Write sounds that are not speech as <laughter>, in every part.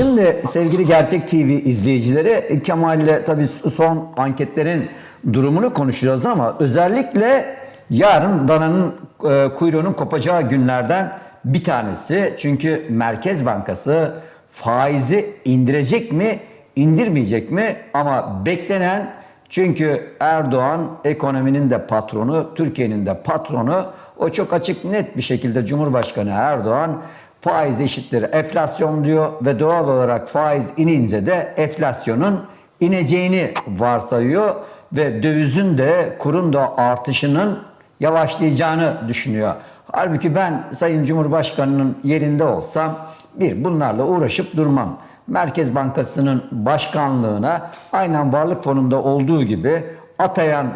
Şimdi sevgili Gerçek TV izleyicileri Kemal'le tabii son anketlerin durumunu konuşacağız ama özellikle yarın dananın e, kuyruğunun kopacağı günlerden bir tanesi. Çünkü Merkez Bankası faizi indirecek mi, indirmeyecek mi? Ama beklenen çünkü Erdoğan ekonominin de patronu, Türkiye'nin de patronu. O çok açık net bir şekilde Cumhurbaşkanı Erdoğan faiz eşittir enflasyon diyor ve doğal olarak faiz inince de enflasyonun ineceğini varsayıyor ve dövizin de kurun da artışının yavaşlayacağını düşünüyor. Halbuki ben Sayın Cumhurbaşkanı'nın yerinde olsam bir bunlarla uğraşıp durmam. Merkez Bankası'nın başkanlığına aynen varlık fonunda olduğu gibi atayan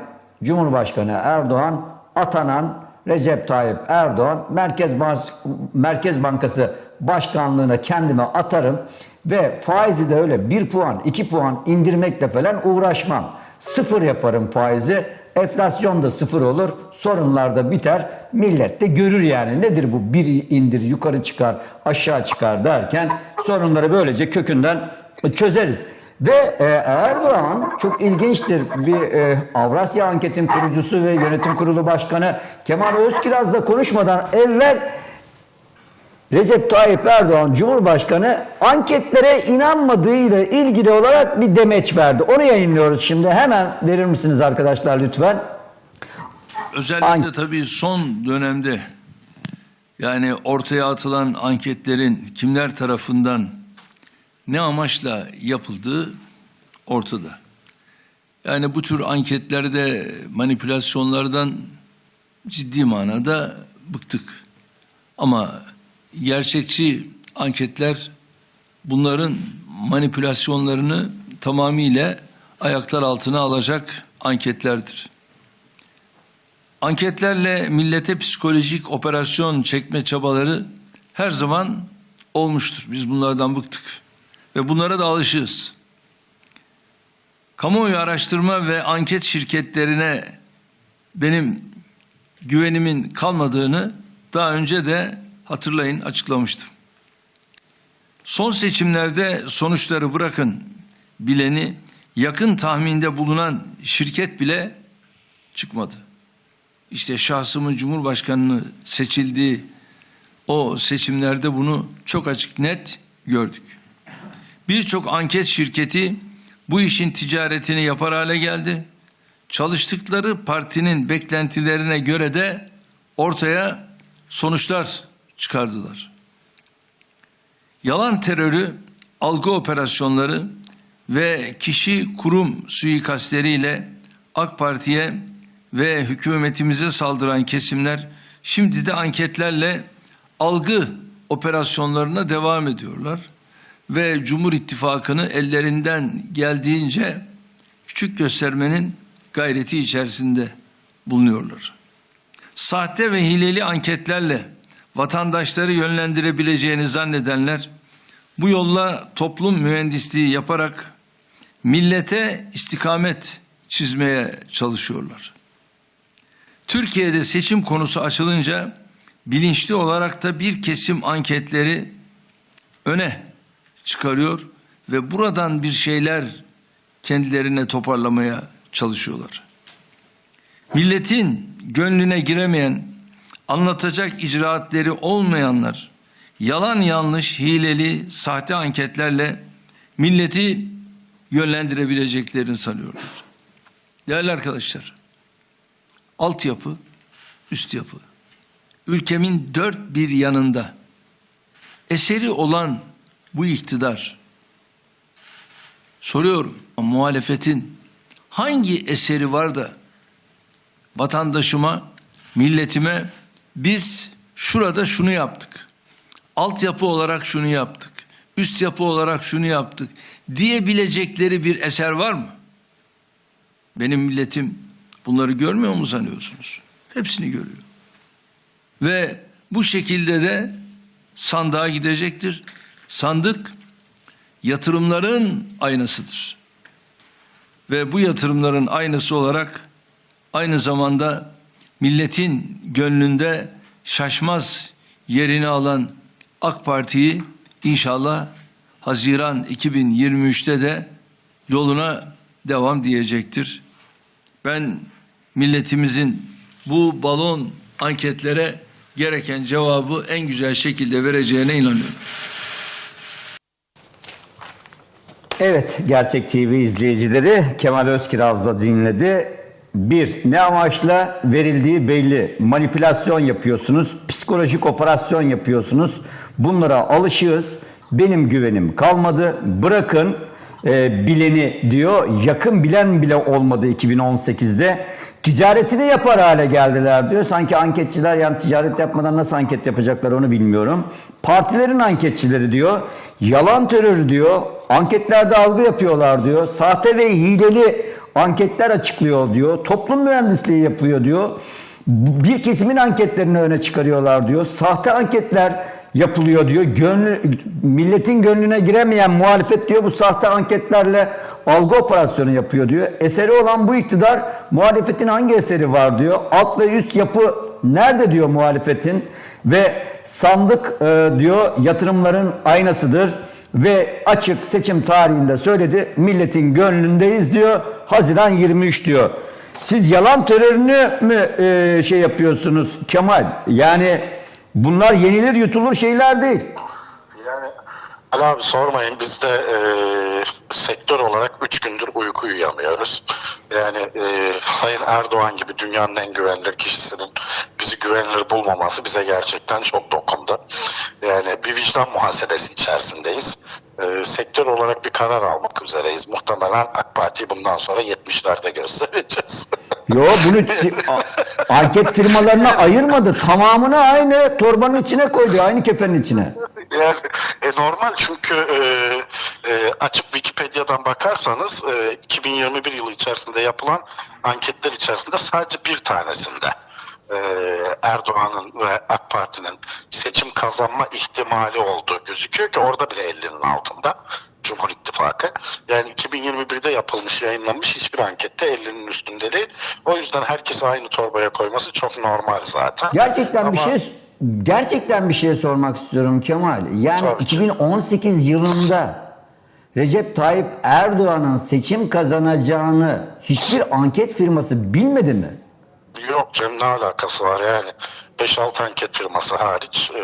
Cumhurbaşkanı Erdoğan, atanan Recep Tayyip Erdoğan Merkez, Bas Merkez Bankası başkanlığına kendime atarım ve faizi de öyle 1 puan 2 puan indirmekle falan uğraşmam. Sıfır yaparım faizi. Enflasyon da sıfır olur. Sorunlar da biter. Millet de görür yani. Nedir bu? Bir indir, yukarı çıkar, aşağı çıkar derken sorunları böylece kökünden çözeriz. Ve e, Erdoğan çok ilginçtir. Bir e, Avrasya Anket'in kurucusu ve yönetim kurulu başkanı Kemal Özkiraz'la konuşmadan evvel Recep Tayyip Erdoğan Cumhurbaşkanı anketlere inanmadığıyla ilgili olarak bir demeç verdi. Onu yayınlıyoruz şimdi. Hemen verir misiniz arkadaşlar lütfen? Özellikle An- tabii son dönemde yani ortaya atılan anketlerin kimler tarafından ne amaçla yapıldığı ortada. Yani bu tür anketlerde manipülasyonlardan ciddi manada bıktık. Ama gerçekçi anketler bunların manipülasyonlarını tamamıyla ayaklar altına alacak anketlerdir. Anketlerle millete psikolojik operasyon çekme çabaları her zaman olmuştur. Biz bunlardan bıktık ve bunlara da alışığız. Kamuoyu araştırma ve anket şirketlerine benim güvenimin kalmadığını daha önce de hatırlayın açıklamıştım. Son seçimlerde sonuçları bırakın bileni yakın tahminde bulunan şirket bile çıkmadı. İşte şahsımın Cumhurbaşkanlığı seçildiği o seçimlerde bunu çok açık net gördük. Birçok anket şirketi bu işin ticaretini yapar hale geldi. Çalıştıkları partinin beklentilerine göre de ortaya sonuçlar çıkardılar. Yalan terörü, algı operasyonları ve kişi kurum suikastleriyle AK Parti'ye ve hükümetimize saldıran kesimler şimdi de anketlerle algı operasyonlarına devam ediyorlar ve Cumhur İttifakı'nı ellerinden geldiğince küçük göstermenin gayreti içerisinde bulunuyorlar. Sahte ve hileli anketlerle vatandaşları yönlendirebileceğini zannedenler bu yolla toplum mühendisliği yaparak millete istikamet çizmeye çalışıyorlar. Türkiye'de seçim konusu açılınca bilinçli olarak da bir kesim anketleri öne çıkarıyor ve buradan bir şeyler kendilerine toparlamaya çalışıyorlar. Milletin gönlüne giremeyen, anlatacak icraatleri olmayanlar yalan yanlış, hileli, sahte anketlerle milleti yönlendirebileceklerini sanıyorlar. Değerli arkadaşlar, altyapı, üst yapı. Ülkemin dört bir yanında eseri olan bu iktidar soruyorum muhalefetin hangi eseri var da vatandaşıma, milletime biz şurada şunu yaptık. Altyapı olarak şunu yaptık. Üst yapı olarak şunu yaptık diyebilecekleri bir eser var mı? Benim milletim bunları görmüyor mu sanıyorsunuz? Hepsini görüyor. Ve bu şekilde de sandığa gidecektir. Sandık yatırımların aynasıdır. Ve bu yatırımların aynası olarak aynı zamanda milletin gönlünde şaşmaz yerini alan AK Parti'yi inşallah Haziran 2023'te de yoluna devam diyecektir. Ben milletimizin bu balon anketlere gereken cevabı en güzel şekilde vereceğine inanıyorum. Evet, Gerçek TV izleyicileri Kemal Özkiraz'da dinledi. Bir, ne amaçla verildiği belli. Manipülasyon yapıyorsunuz, psikolojik operasyon yapıyorsunuz. Bunlara alışığız. Benim güvenim kalmadı. Bırakın e, bileni diyor. Yakın bilen bile olmadı 2018'de. Ticaretini yapar hale geldiler diyor. Sanki anketçiler yani ticaret yapmadan nasıl anket yapacaklar onu bilmiyorum. Partilerin anketçileri diyor. Yalan terör diyor. Anketlerde algı yapıyorlar diyor. Sahte ve hileli anketler açıklıyor diyor. Toplum mühendisliği yapıyor diyor. Bir kesimin anketlerini öne çıkarıyorlar diyor. Sahte anketler yapılıyor diyor. Gönlü, milletin gönlüne giremeyen muhalefet diyor bu sahte anketlerle algı operasyonu yapıyor diyor. Eseri olan bu iktidar muhalefetin hangi eseri var diyor. Alt ve üst yapı nerede diyor muhalefetin ve sandık e, diyor yatırımların aynasıdır ve açık seçim tarihinde söyledi milletin gönlündeyiz diyor. Haziran 23 diyor. Siz yalan terörünü mü e, şey yapıyorsunuz Kemal? Yani bunlar yenilir yutulur şeyler değil. Yani Ali abi sormayın biz de e, sektör olarak 3 gündür uyku uyuyamıyoruz. Yani e, Sayın Erdoğan gibi dünyanın en güvenilir kişisinin bizi güvenilir bulmaması bize gerçekten çok dokundu. Yani bir vicdan muhasebesi içerisindeyiz. E, sektör olarak bir karar almak üzereyiz. Muhtemelen AK Parti'yi bundan sonra 70'lerde göstereceğiz. <laughs> Yo bunu anket firmalarına ayırmadı. Tamamını aynı torbanın içine koydu. Aynı kefenin içine. Yani e, normal çünkü e, e, açıp Wikipedia'dan bakarsanız e, 2021 yılı içerisinde yapılan anketler içerisinde sadece bir tanesinde e, Erdoğan'ın ve AK Parti'nin seçim kazanma ihtimali olduğu gözüküyor ki orada bile 50'nin altında. Cumhur İttifakı. Yani 2021'de yapılmış, yayınlanmış hiçbir ankette 50'nin üstünde değil. O yüzden herkes aynı torbaya koyması çok normal zaten. Gerçekten bir Ama- şey gerçekten bir şey sormak istiyorum Kemal. Yani Tabii ki. 2018 yılında Recep Tayyip Erdoğan'ın seçim kazanacağını hiçbir anket firması bilmedi mi? Yok canım ne alakası var yani 5-6 anket firması hariç e,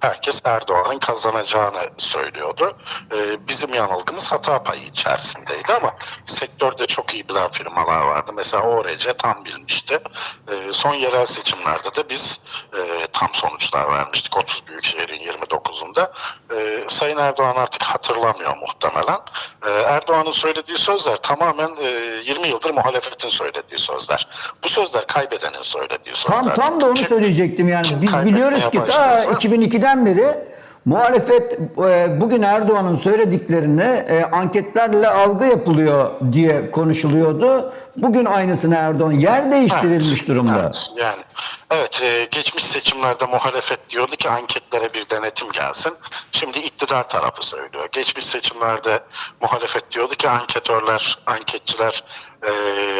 herkes Erdoğan'ın kazanacağını söylüyordu. E, bizim yanılgımız hata payı içerisindeydi ama sektörde çok iyi bilen firmalar vardı. Mesela ORC tam bilmişti. E, son yerel seçimlerde de biz e, tam sonuçlar vermiştik 30 büyükşehirin 29'unda. E, Sayın Erdoğan artık hatırlamıyor muhtemelen. E, Erdoğan'ın söylediği sözler tamamen e, 20 yıldır muhalefetin söylediği sözler. Bu sözler kaybedenin söylediği sözler. Tam tam da onu Kim- söyleyecektim yani. Biz kaybetmeye biliyoruz ki ta başlarsa- 2002'den beri muhalefet e, bugün Erdoğan'ın söylediklerine e, anketlerle algı yapılıyor diye konuşuluyordu. Bugün aynısını Erdoğan yer değiştirilmiş Evet, durumda. Evet, yani evet e, geçmiş seçimlerde muhalefet diyordu ki anketlere bir denetim gelsin. Şimdi iktidar tarafı söylüyor. Geçmiş seçimlerde muhalefet diyordu ki anketörler, anketçiler e,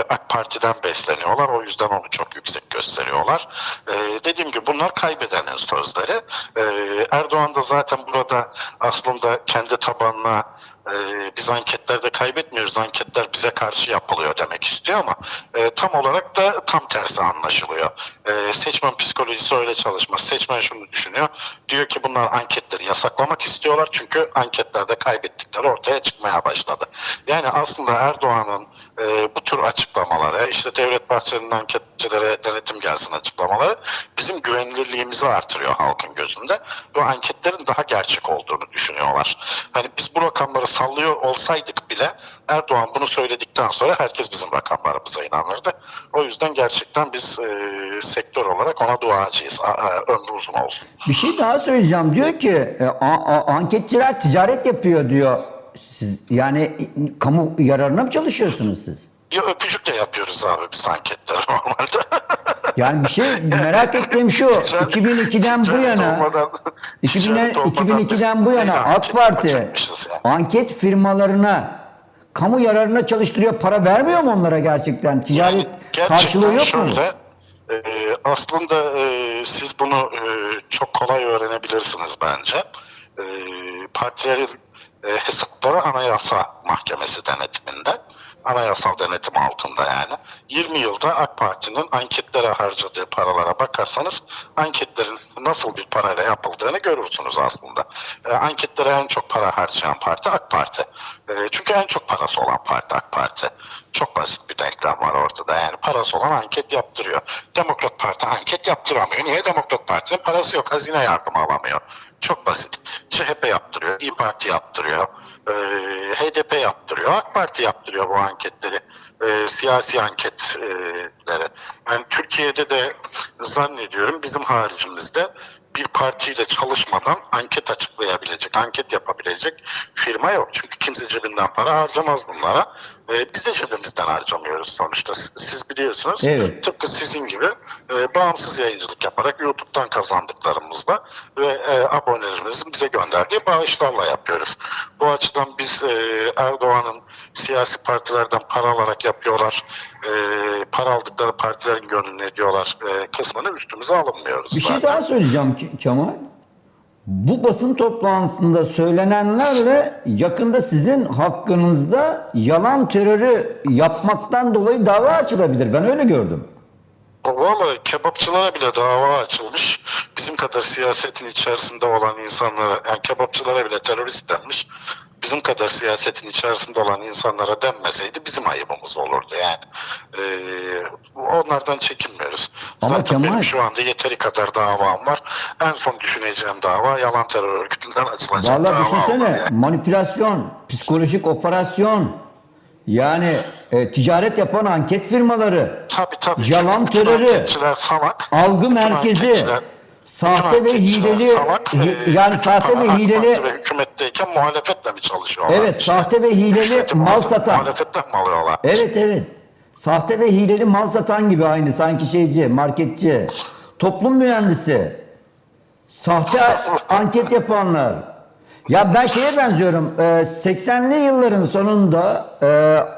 AK Parti'den besleniyorlar. O yüzden onu çok yüksek gösteriyorlar. E, dediğim gibi bunlar kaybedenin sözleri. E, Erdoğan da zaten burada aslında kendi tabanına e, biz anketlerde kaybetmiyoruz, anketler bize karşı yapılıyor demek istiyor ama e, tam olarak da tam tersi anlaşılıyor. E, seçmen psikolojisi öyle çalışmaz. Seçmen şunu düşünüyor, diyor ki bunlar anketleri yasaklamak istiyorlar çünkü anketlerde kaybettikleri ortaya çıkmaya başladı. Yani aslında Erdoğan'ın e, bu tür açıklamaları, işte Devlet Bahçeli'nin anketçilere denetim gelsin açıklamaları bizim güvenilirliğimizi artırıyor halkın gözünde ve anketlerin daha gerçek olduğunu düşünüyorlar. Hani biz bu rakamları sallıyor olsaydık bile Erdoğan bunu söyledikten sonra herkes bizim rakamlarımıza inanırdı. O yüzden gerçekten biz e, sektör olarak ona duacıyız. A, a, ömrü uzun olsun. Bir şey daha söyleyeceğim. Diyor ki e, a- a- anketçiler ticaret yapıyor diyor. Siz yani kamu yararına mı çalışıyorsunuz siz? Ya öpücük de yapıyoruz abi biz anketleri <laughs> normalde. Yani bir şey merak ettiğim şu. <laughs> Ticaret- 2002'den bu yana olmadan- 2000'e ticaret olmadan 2002'den bu yana AK Parti yani? anket firmalarına kamu yararına çalıştırıyor. Para vermiyor mu onlara gerçekten? Ticaret Gerçekten karşılığı yok mu? e, aslında e, siz bunu e, çok kolay öğrenebilirsiniz bence. E, partilerin e, hesapları Anayasa Mahkemesi denetiminde. Anayasal denetim altında yani. 20 yılda AK Parti'nin anketlere harcadığı paralara bakarsanız anketlerin nasıl bir parayla yapıldığını görürsünüz aslında. E, anketlere en çok para harcayan parti AK Parti. E, çünkü en çok parası olan parti AK Parti. Çok basit bir denklem var ortada. Yani parası olan anket yaptırıyor. Demokrat Parti anket yaptıramıyor. Niye? Demokrat Parti'nin parası yok. Hazine yardımı alamıyor. Çok basit. CHP yaptırıyor, İyi Parti yaptırıyor, e, HDP yaptırıyor, AK Parti yaptırıyor bu anketleri, e, siyasi anketleri. Yani Türkiye'de de zannediyorum bizim haricimizde bir partiyle çalışmadan anket açıklayabilecek, anket yapabilecek firma yok. Çünkü kimse cebinden para harcamaz bunlara. E, biz de cebimizden harcamıyoruz sonuçta. Siz biliyorsunuz. Evet. Tıpkı sizin gibi e, bağımsız yayıncılık yaparak YouTube'dan kazandıklarımızla ve e, abonelerimizin bize gönderdiği bağışlarla yapıyoruz. Bu açıdan biz e, Erdoğan'ın siyasi partilerden para alarak yapıyorlar, e, para aldıkları partilerin gönlünü ediyorlar e, kısmını üstümüze alınmıyoruz. Bir şey zaten. daha söyleyeceğim Ke- Kemal. Bu basın toplantısında söylenenlerle yakında sizin hakkınızda yalan terörü yapmaktan dolayı dava açılabilir. Ben öyle gördüm. Valla kebapçılara bile dava açılmış. Bizim kadar siyasetin içerisinde olan insanlara, yani kebapçılara bile terörist denmiş. Bizim kadar siyasetin içerisinde olan insanlara denmeseydi bizim ayıbımız olurdu yani. Ee, onlardan çekinmiyoruz. Ama Zaten Kemal- benim şu anda yeteri kadar davam var. En son düşüneceğim dava yalan terör örgütünden açılacak Vallahi dava düşünsene yani. manipülasyon, psikolojik operasyon, yani e, ticaret yapan anket firmaları, Tabii tabii. Yalan terörü, salak. algı merkezi, sahte ve hileli, salak, e, yani sahte ve hileli, ve hükümetteyken muhalefetle mi çalışıyorlar? Evet, İşte sahte ve hileli mal satan. Muhalefetten mi alıyorlar? evet evet, sahte ve hileli mal satan gibi aynı sanki şeyci, marketçi, toplum mühendisi, sahte <laughs> anket yapanlar. Ya ben şeye benziyorum. e, 80'li yılların sonunda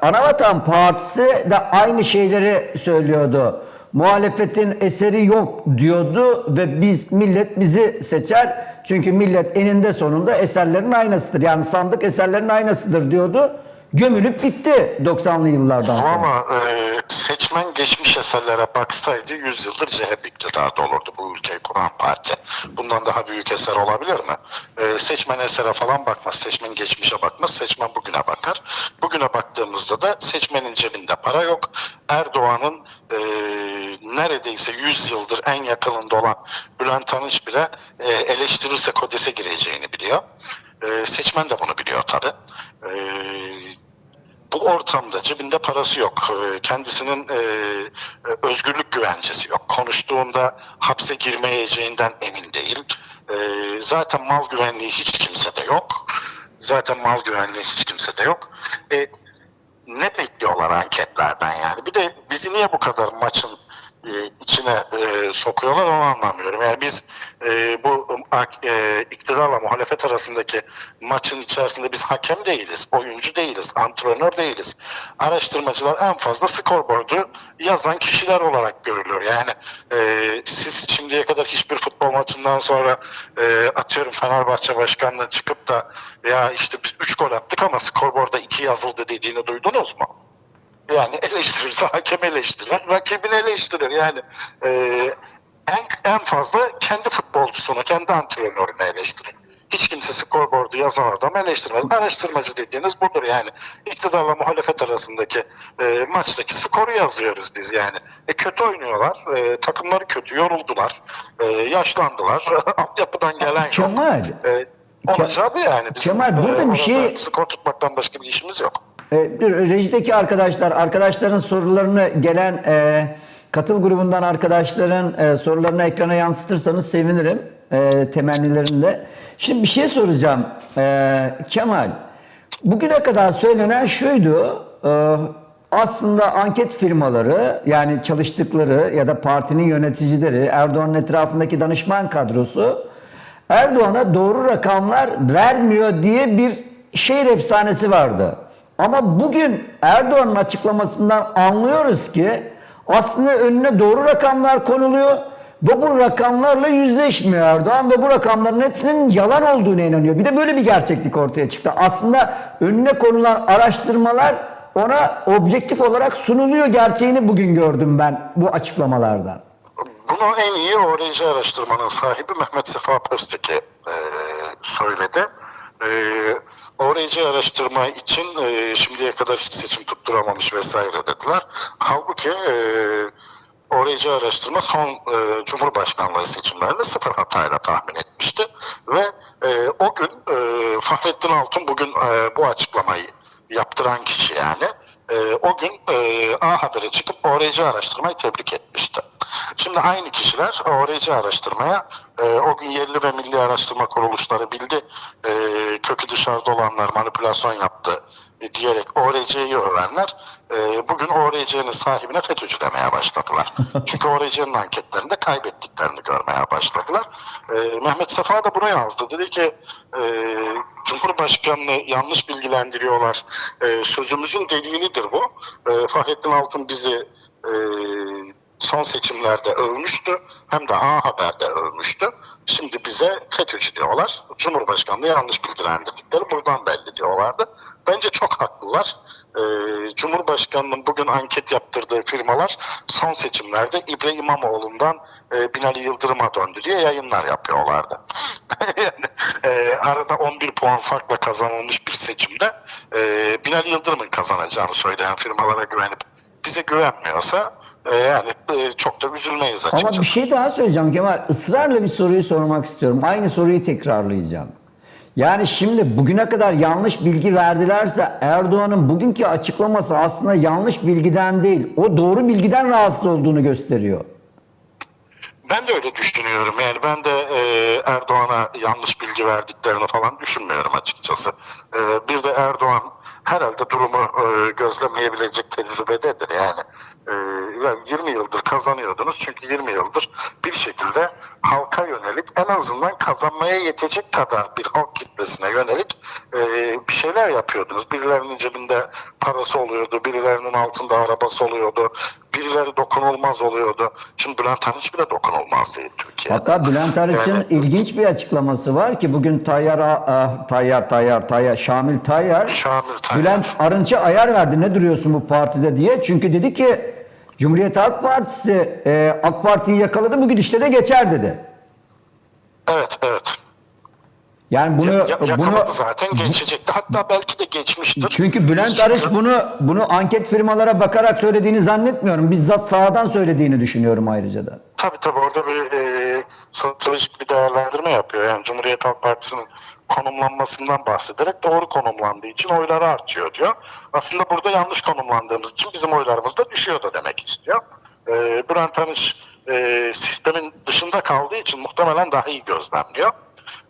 Anavatan Partisi de aynı şeyleri söylüyordu. Muhalefetin eseri yok diyordu ve biz millet bizi seçer. Çünkü millet eninde sonunda eserlerin aynasıdır. Yani sandık eserlerin aynasıdır diyordu. Gömülüp bitti 90'lı yıllardan sonra. Ama e, seçmen geçmiş eserlere baksaydı 100 yıldır CHP iktidarda olurdu bu ülkeyi kuran parti. Bundan daha büyük eser olabilir mi? E, seçmen esere falan bakmaz. Seçmen geçmişe bakmaz. Seçmen bugüne bakar. Bugüne baktığımızda da seçmenin cebinde para yok. Erdoğan'ın e, neredeyse 100 yıldır en yakınında olan Bülent Tanış bile e, eleştirirse kodese gireceğini biliyor. E, seçmen de bunu biliyor tabii. E, bu ortamda cebinde parası yok. Ee, Kendisinin e, e, özgürlük güvencesi yok. Konuştuğunda hapse girmeyeceğinden emin değil. E, zaten mal güvenliği hiç kimsede yok. Zaten mal güvenliği hiç kimsede yok. E, ne bekliyorlar anketlerden yani? Bir de bizi niye bu kadar maçın e, içine e, sokuyorlar onu anlamıyorum. Yani biz e, bu e, iktidarla muhalefet arasındaki maçın içerisinde biz hakem değiliz, oyuncu değiliz, antrenör değiliz. Araştırmacılar en fazla skorboardu yazan kişiler olarak görülüyor. Yani siz şimdiye kadar hiçbir futbol maçından sonra e, atıyorum Fenerbahçe başkanlığı çıkıp da ya işte biz 3 gol attık ama skorboarda 2 yazıldı dediğini duydunuz mu? Yani eleştirirse <laughs> hakem eleştirir, rakibini eleştirir. Yani e, en, en fazla kendi futbolcusunu, kendi antrenörünü eleştirir. Hiç kimse skorboardu yazan adam eleştirmez. Araştırmacı dediğiniz budur yani. İktidarla muhalefet arasındaki e, maçtaki skoru yazıyoruz biz yani. E, kötü oynuyorlar, e, takımları kötü, yoruldular, e, yaşlandılar, <laughs> altyapıdan gelen yok. Kemal, E, olacağı bu yani. Bizim, Kemal, burada bir orada şey- Skor tutmaktan başka bir işimiz yok. E, bir rejideki arkadaşlar, arkadaşların sorularını gelen e, katıl grubundan arkadaşların e, sorularını ekrana yansıtırsanız sevinirim e, temennilerinde. Şimdi bir şey soracağım e, Kemal. Bugüne kadar söylenen şuydu. e, aslında anket firmaları yani çalıştıkları ya da partinin yöneticileri Erdoğan'ın etrafındaki danışman kadrosu Erdoğan'a doğru rakamlar vermiyor diye bir şehir efsanesi vardı. Ama bugün Erdoğan'ın açıklamasından anlıyoruz ki aslında önüne doğru rakamlar konuluyor ve bu rakamlarla yüzleşmiyor Erdoğan ve bu rakamların hepsinin yalan olduğuna inanıyor. Bir de böyle bir gerçeklik ortaya çıktı. Aslında önüne konulan araştırmalar ona objektif olarak sunuluyor gerçeğini bugün gördüm ben bu açıklamalardan. Bunu en iyi ORC araştırmanın sahibi Mehmet Sefa Pösteki e, söyledi. E, ORC araştırma için e, şimdiye kadar hiç seçim tutturamamış vesaire dediler. Halbuki e, ORC araştırma son e, Cumhurbaşkanlığı seçimlerini sıfır hatayla tahmin etmişti. Ve e, o gün e, Fahrettin Altun bugün e, bu açıklamayı yaptıran kişi yani e, o gün e, A Haber'e çıkıp ORC araştırmayı tebrik etmişti. Şimdi aynı kişiler ORC araştırmaya e, o gün yerli ve milli araştırma kuruluşları bildi e, kökü dışarıda olanlar manipülasyon yaptı e, diyerek ORC'yi övenler e, bugün ORC'nin sahibine FETÖ'cü demeye başladılar. <laughs> Çünkü ORC'nin anketlerinde kaybettiklerini görmeye başladılar. E, Mehmet Sefa da bunu yazdı. Dedi ki e, Cumhurbaşkanlığı yanlış bilgilendiriyorlar. E, sözümüzün delilidir bu. E, Fahrettin Altun bizi e, son seçimlerde övmüştü. Hem de A Haber'de övmüştü. Şimdi bize FETÖ'cü diyorlar. Cumhurbaşkanlığı yanlış bilgilendirdikleri buradan belli diyorlardı. Bence çok haklılar. Ee, Cumhurbaşkanının bugün anket yaptırdığı firmalar son seçimlerde İbre İmamoğlu'ndan e, Binali Yıldırım'a döndü diye yayınlar yapıyorlardı. <laughs> yani, e, arada 11 puan farkla kazanılmış bir seçimde e, Binali Yıldırım'ın kazanacağını söyleyen firmalara güvenip bize güvenmiyorsa e, yani e, çok da üzülmeyiz açıkçası. Ama bir şey daha söyleyeceğim Kemal. Israrla bir soruyu sormak istiyorum. Aynı soruyu tekrarlayacağım. Yani şimdi bugüne kadar yanlış bilgi verdilerse Erdoğan'ın bugünkü açıklaması aslında yanlış bilgiden değil, o doğru bilgiden rahatsız olduğunu gösteriyor. Ben de öyle düşünüyorum. Yani ben de e, Erdoğan'a yanlış bilgi verdiklerini falan düşünmüyorum açıkçası. E, bir de Erdoğan herhalde durumu e, gözlemeyebilecek tecrübededir yani. E, yani 20 yıldır kazanıyordunuz çünkü 20 yıldır bir şekilde halka yönelik en azından kazanmaya yetecek kadar bir halk kitlesine yönelik e, bir şeyler yapıyordunuz. Birilerinin cebinde parası oluyordu, birilerinin altında arabası oluyordu, birileri dokunulmaz oluyordu. Şimdi Bülent Arınç bile dokunulmaz değil Türkiye'de. Hatta Bülent Arıç'ın Yani- ilginç bir açıklaması var ki bugün Tayyar, ah, Tayyar, Tayyar, Tayyar, Şamil Tayyar, Şamil Tayyar. Bülent Arınç'a ayar verdi ne duruyorsun bu partide diye. Çünkü dedi ki Cumhuriyet Halk Partisi e, AK Parti'yi yakaladı bu gidişle de geçer dedi. Evet, evet. Yani bunu Ya- yakaladı bunu zaten geçecekti. Hatta belki de geçmiştir. çünkü Bülent Arınç bunu bunu anket firmalara bakarak söylediğini zannetmiyorum. Bizzat sağdan söylediğini düşünüyorum ayrıca da. Tabii tabii orada bir e, sosyolojik bir değerlendirme yapıyor. Yani Cumhuriyet Halk Partisi'nin konumlanmasından bahsederek doğru konumlandığı için oyları artıyor diyor. Aslında burada yanlış konumlandığımız için bizim oylarımız da düşüyor da demek istiyor. E, Bülent Arınç e, sistemin dışında kaldığı için muhtemelen daha iyi gözlemliyor.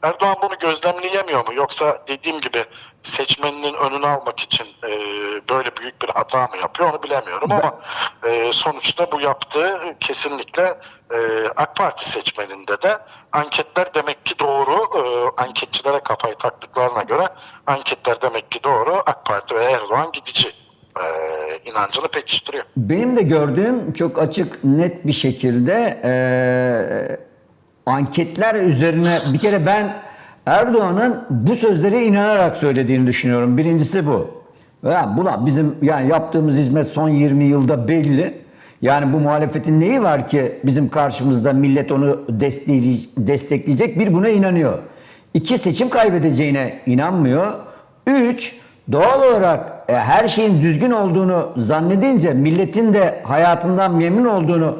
Erdoğan bunu gözlemleyemiyor mu? Yoksa dediğim gibi seçmeninin önünü almak için e, böyle büyük bir hata mı yapıyor onu bilemiyorum ama e, sonuçta bu yaptığı kesinlikle e, AK Parti seçmeninde de anketler demek ki doğru. E, anketçilere kafayı taktıklarına göre anketler demek ki doğru. AK Parti ve Erdoğan gidici e, inancını pekiştiriyor. Benim de gördüğüm çok açık, net bir şekilde eee, anketler üzerine bir kere ben Erdoğan'ın bu sözlere inanarak söylediğini düşünüyorum. Birincisi bu. Ya buna bizim yani yaptığımız hizmet son 20 yılda belli. Yani bu muhalefetin neyi var ki bizim karşımızda millet onu destekleyecek? Bir buna inanıyor. İki seçim kaybedeceğine inanmıyor. Üç doğal olarak e, her şeyin düzgün olduğunu zannedince milletin de hayatından memnun olduğunu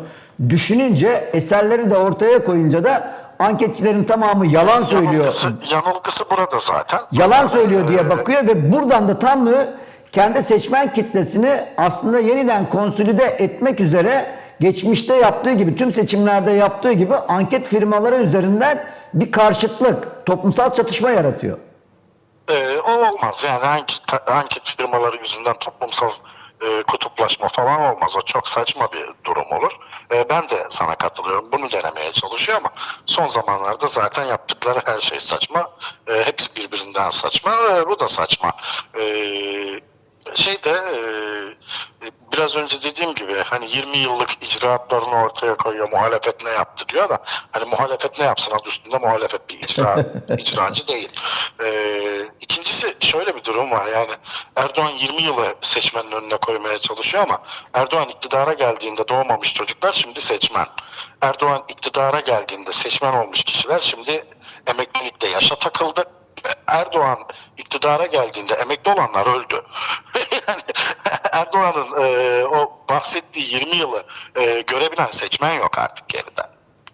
düşününce eserleri de ortaya koyunca da anketçilerin tamamı yalan söylüyor. Yanılgısı, yanılgısı burada zaten. Yalan söylüyor diye Ee, bakıyor ve buradan da tam kendi seçmen kitlesini aslında yeniden konsolide etmek üzere geçmişte yaptığı gibi tüm seçimlerde yaptığı gibi anket firmaları üzerinden bir karşıtlık, toplumsal çatışma yaratıyor. Ee, o olmaz yani anket, anket firmaları yüzünden toplumsal e, kutuplaşma falan olmaz. O çok saçma bir durum olur. E, ben de sana katılıyorum. Bunu denemeye çalışıyor ama son zamanlarda zaten yaptıkları her şey saçma. E, hepsi birbirinden saçma. E, bu da saçma. E, şey de e, biraz önce dediğim gibi hani 20 yıllık icraatlarını ortaya koyuyor muhalefet ne yaptı diyor da hani muhalefet ne yapsın adı üstünde muhalefet bir icra, <laughs> icracı değil. E, ikincisi şöyle bir durum var yani Erdoğan 20 yılı seçmenin önüne koymaya çalışıyor ama Erdoğan iktidara geldiğinde doğmamış çocuklar şimdi seçmen. Erdoğan iktidara geldiğinde seçmen olmuş kişiler şimdi emeklilikte yaşa takıldı. Erdoğan iktidara geldiğinde emekli olanlar öldü. Yani <laughs> Erdoğan'ın e, o bahsettiği 20 yılı e, görebilen seçmen yok artık geride.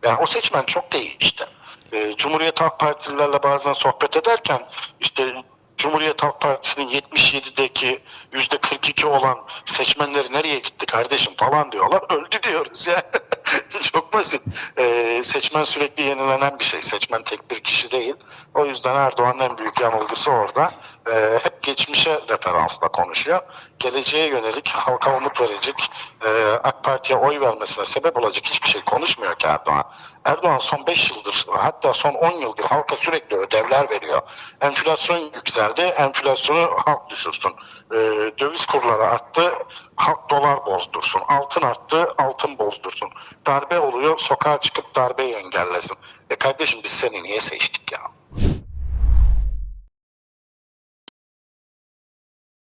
Yani o seçmen çok değişti. E, Cumhuriyet Halk Partililerle bazen sohbet ederken işte Cumhuriyet Halk Partisi'nin 77'deki yüzde 42 olan seçmenleri nereye gitti kardeşim falan diyorlar. Öldü diyoruz ya. <laughs> <laughs> Çok basit. Ee, seçmen sürekli yenilenen bir şey. Seçmen tek bir kişi değil. O yüzden Erdoğan'ın en büyük yanılgısı orada. Ee, hep geçmişe referansla konuşuyor. Geleceğe yönelik halka umut verecek, e, AK Parti'ye oy vermesine sebep olacak hiçbir şey konuşmuyor ki Erdoğan. Erdoğan son 5 yıldır hatta son 10 yıldır halka sürekli ödevler veriyor. Enflasyon yükseldi, enflasyonu halk düşürsün. Ee, döviz kurları arttı, halk dolar bozdursun. Altın arttı, altın bozdursun. Darbe oluyor, sokağa çıkıp darbeyi engellesin. E kardeşim biz seni niye seçtik ya?